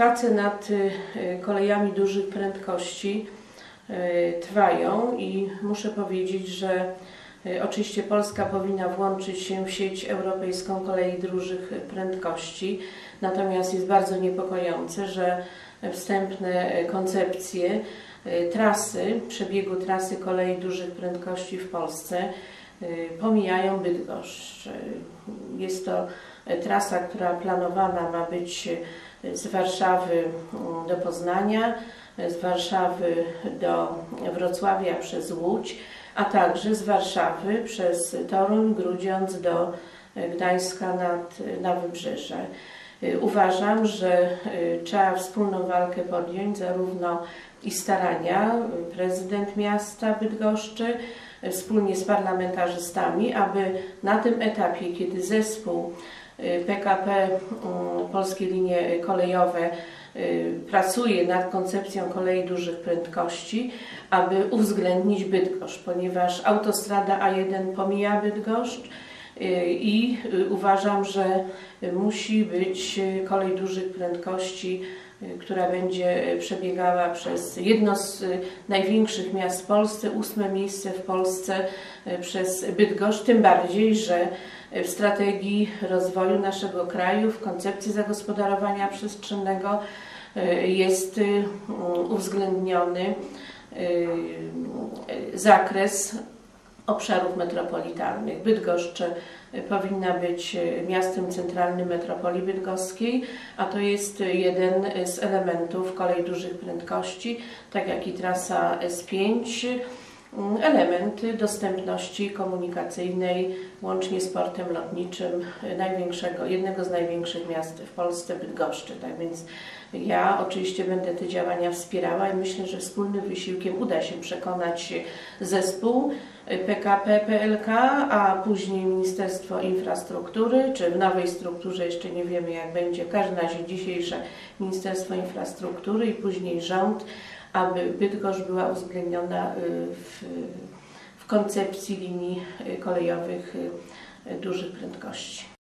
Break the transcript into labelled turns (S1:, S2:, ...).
S1: Prace nad y, kolejami dużych prędkości y, trwają i muszę powiedzieć, że y, oczywiście Polska powinna włączyć się w sieć europejską kolei dużych prędkości, natomiast jest bardzo niepokojące, że wstępne koncepcje trasy, przebiegu trasy kolei dużych prędkości w Polsce pomijają Bydgoszcz. Y, Jest to y, trasa, która planowana ma być y, z Warszawy mm, do Poznania, y, z Warszawy do Wrocławia przez Łódź, a także z Warszawy przez Toruń, Grudziądz do y, Gdańska nad, na Wybrzeże. Y, Uważam, że y, trzeba wspólną walkę podjąć, zarówno i starania y, prezydent miasta Bydgoszczy wspólnie z parlamentarzystami, aby na tym etapie, kiedy zespół PKP y, Polskie Linie Kolejowe pracuje nad koncepcją kolei dużych prędkości, aby uwzględnić Bydgoszcz, ponieważ autostrada A1 pomija Bydgoszcz, i y, uważam, że musi być y, kolej dużych prędkości, y, która będzie y, przebiegała przez jedno z y, największych miast w Polsce, ósme miejsce w Polsce y, przez Bydgoszcz, tym bardziej, że y, w strategii rozwoju naszego kraju, w koncepcji zagospodarowania przestrzennego y, jest y, uwzględniony y, y, zakres obszarów metropolitalnych. Bydgoszcz y, powinna być y, miastem centralnym metropolii bydgoskiej, a to jest jeden y, z elementów kolei dużych prędkości, tak jak i trasa S5, y, elementy dostępności komunikacyjnej łącznie z portem lotniczym y, największego, jednego z największych miast w Polsce, Bydgoszczy. Tak więc ja oczywiście będę te działania wspierała i myślę, że wspólnym wysiłkiem uda się przekonać zespół PKP PLK, a później Ministerstwo Infrastruktury, czy w nowej strukturze jeszcze nie wiemy jak będzie, w każdym razie dzisiejsze Ministerstwo Infrastruktury i później rząd, aby Bydgoszcz była uwzględniona y, w, w koncepcji linii y, kolejowych y, dużych prędkości.